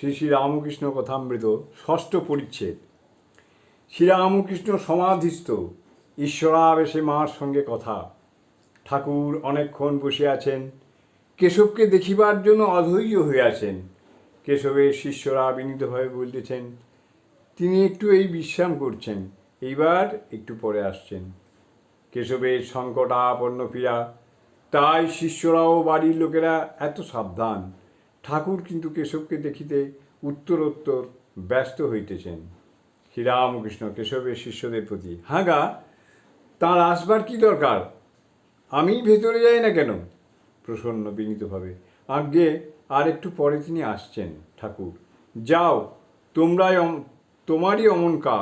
শ্রী শ্রী রামকৃষ্ণ কথামৃত, ষষ্ঠ পরিচ্ছেদ। শ্রীরামকৃষ্ণ সমাধিস্থ, ঈশ্বরাবেশে মার সঙ্গে কথা। ঠাকুর অনেকক্ষণ বসে আছেন, কেশবকে দেখিবার জন্য অধৈর্য আছেন। কেশবের শিষ্যরা বিনীতভাবে বলতেছেন, তিনি একটু এই বিশ্রাম করছেন, এইবার একটু পরে আসছেন। কেশবের সংকটাপন্ন পীড়া, তাই শিষ্যরাও বাড়ির লোকেরা এত সাবধান ঠাকুর কিন্তু কেশবকে দেখিতে উত্তরোত্তর ব্যস্ত হইতেছেন। শ্রীরামকৃষ্ণ কেশবের শিষ্যদের প্রতি হ্যাঁ গা, তাঁর আসবার কি দরকার? আমি ভেতরে যাই না কেন? প্রসন্ন বিনীতভাবে, আজ্ঞে, আর একটু পরে তিনি আসছেন, ঠাকুর। যাও, তোমরাই তোমারই অমন কা,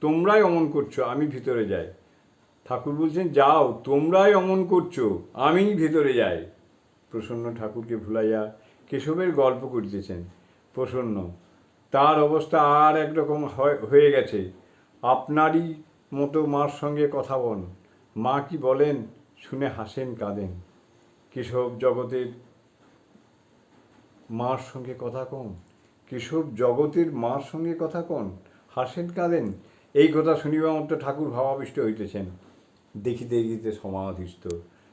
তোমরাই অমন করছ, আমি ভিতরে যাই। ঠাকুর বলছেন, যাও, তোমরাই অমন করছ আমি ভেতরে যাই। প্রসন্ন ঠাকুরকে ভুলাইয়া কেশবের গল্প করিতেছেন। প্রসন্ন, তার অবস্থা আর একরকম হয়- গেছে। আপনারই মতো মার সঙ্গে কথা বল। মা কি বলেন, শুনে হাসেন কাঁদেন। কেশব জগতের মার সঙ্গে কথা কন। কেশব জগতের মার সঙ্গে কথা কন, হাসেন কাঁদেন। এই কথা শুনিবা মতো ঠাকুর ভাবাবিষ্ট হইতেছেন। দেখিতে দেখিতে সমাধিস্থ।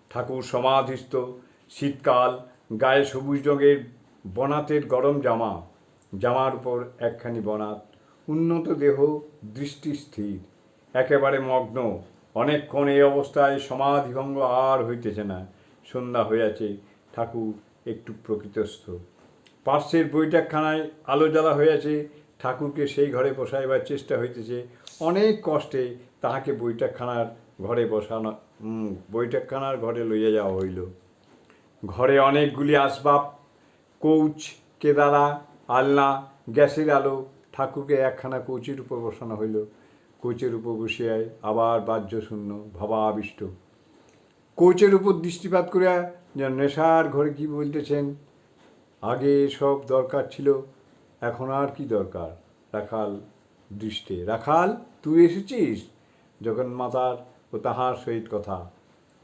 ঠাকুর সমাধিস্থ। শীতকাল গায়ে সবুজ রঙের বনাতের গরম জামা, জামার উপর একখানি বনাত, উন্নত দেহ, দৃষ্টি স্থির, একেবারে মগ্ন। অনেকক্ষণ এই অবস্থায় সমাধিভঙ্গ আর হইতেছে না। সন্ধ্যা হইয়াছে, ঠাকুর একটু প্রকৃতস্থ। পার্শ্বের বৈঠকখানায় আলো জ্বালা হইয়াছে, ঠাকুরকে সেই ঘরে বসাইবার চেষ্টা হইতেছে। অনেক কষ্টে তাহাকে বৈঠকখানার ঘরে বসানো বৈঠকখানার ঘরে লইয়া যাওয়া হইল। ঘরে অনেকগুলি আসবাব, কৌচ, কেদারা, আলনা, গ্যাসের আলো, ঠাকুরকে একখানা কোচের উপর বসানো হইল। কোচের উপর বসিয়ায় আবার বাহ্য শূন্য ভাবাবিষ্ট। কোচের উপর দৃষ্টিপাত করিয়া যেন নেশার ঘরে কি বলতেছেন? আগে সব দরকার ছিল, এখন আর কি দরকার? রাখাল দৃষ্টে। রাখাল, তুই এসেছিস? যখন মাতার ও তাহার সহিত কথা।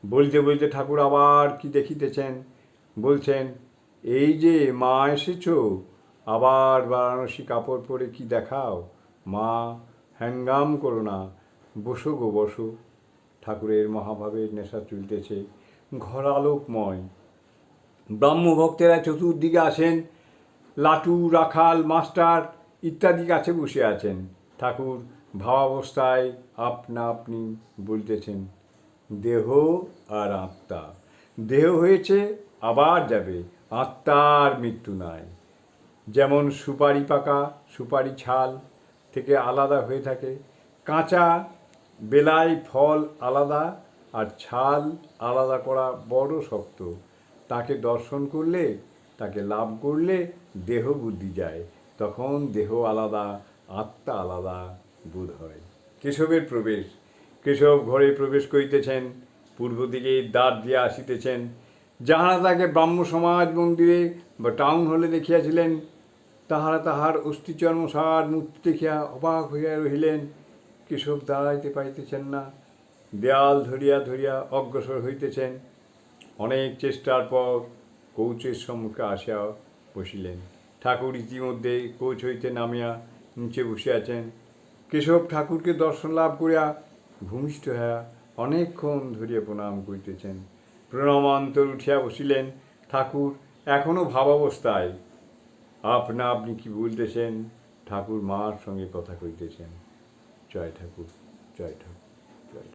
বলতে বলতে ঠাকুর আবার কি দেখিতেছেন? বলছেন, এই যে মা এসেছ, আবার বারাণসী কাপড় পরে কি দেখাও? মা, হ্যাঙ্গাম করো না, বসো গো, বসো। ঠাকুরের মহাভাবের নেশা চলতেছে ঘর আলোকময় ব্রাহ্মভক্তেরা চতুর্দিকে আসেন, লাটু, রাখাল, মাস্টার ইত্যাদি কাছে বসে আছেন। ঠাকুর ভাবাবস্থায় আপনা আপনি বলতেছেন দেহ আর আত্মা। দেহ হয়েছে, আবার যাবে, আত্মার মৃত্যু নাই। যেমন সুপারি পাকা, সুপারি ছাল থেকে আলাদা হয়ে থাকে, কাঁচা বেলায় ফল আলাদা আর ছাল আলাদা করা বড় শক্ত। তাকে দর্শন করলে, তাকে লাভ করলে দেহ বুদ্ধি যায়। তখন দেহ আলাদা, আত্মা আলাদা বোধ হয়। কেশবের প্রবেশ কেশব ঘরে প্রবেশ করিতেছেন, পূর্ব দিকে দ্বার দিয়া আসিতেছেন। যাহারা তাকে ব্রাহ্ম সমাজ মন্দিরে বা টাউন হলে দেখিয়াছিলেন, তাহারা তাহার অস্থিচর্ম সার মূর্তি দেখিয়া অবাক হইয়া রহিলেন, কেশব দাঁড়াইতে পাইতেছেন না। দেয়াল ধরিয়া ধরিয়া অগ্রসর হইতেছেন। অনেক চেষ্টার পর কৌচের সম্মুখে আসিয়া বসিলেন। ঠাকুর ইতিমধ্যে কৌচ হইতে নামিয়া নিচে বসিয়াছেন। কেশব ঠাকুরকে দর্শন লাভ করিয়া ভূমিষ্ঠ হইয়া অনেকক্ষণ ধরিয়া প্রণাম করিতেছেন। প্রণামান্তর উঠিয়া বসিলেন। ঠাকুর এখনও ভাবাবস্থায়। আপনা আপনি কি বলতেছেন? ঠাকুর মার সঙ্গে কথা কইতেছেন। জয় ঠাকুর জয় ঠাকুর।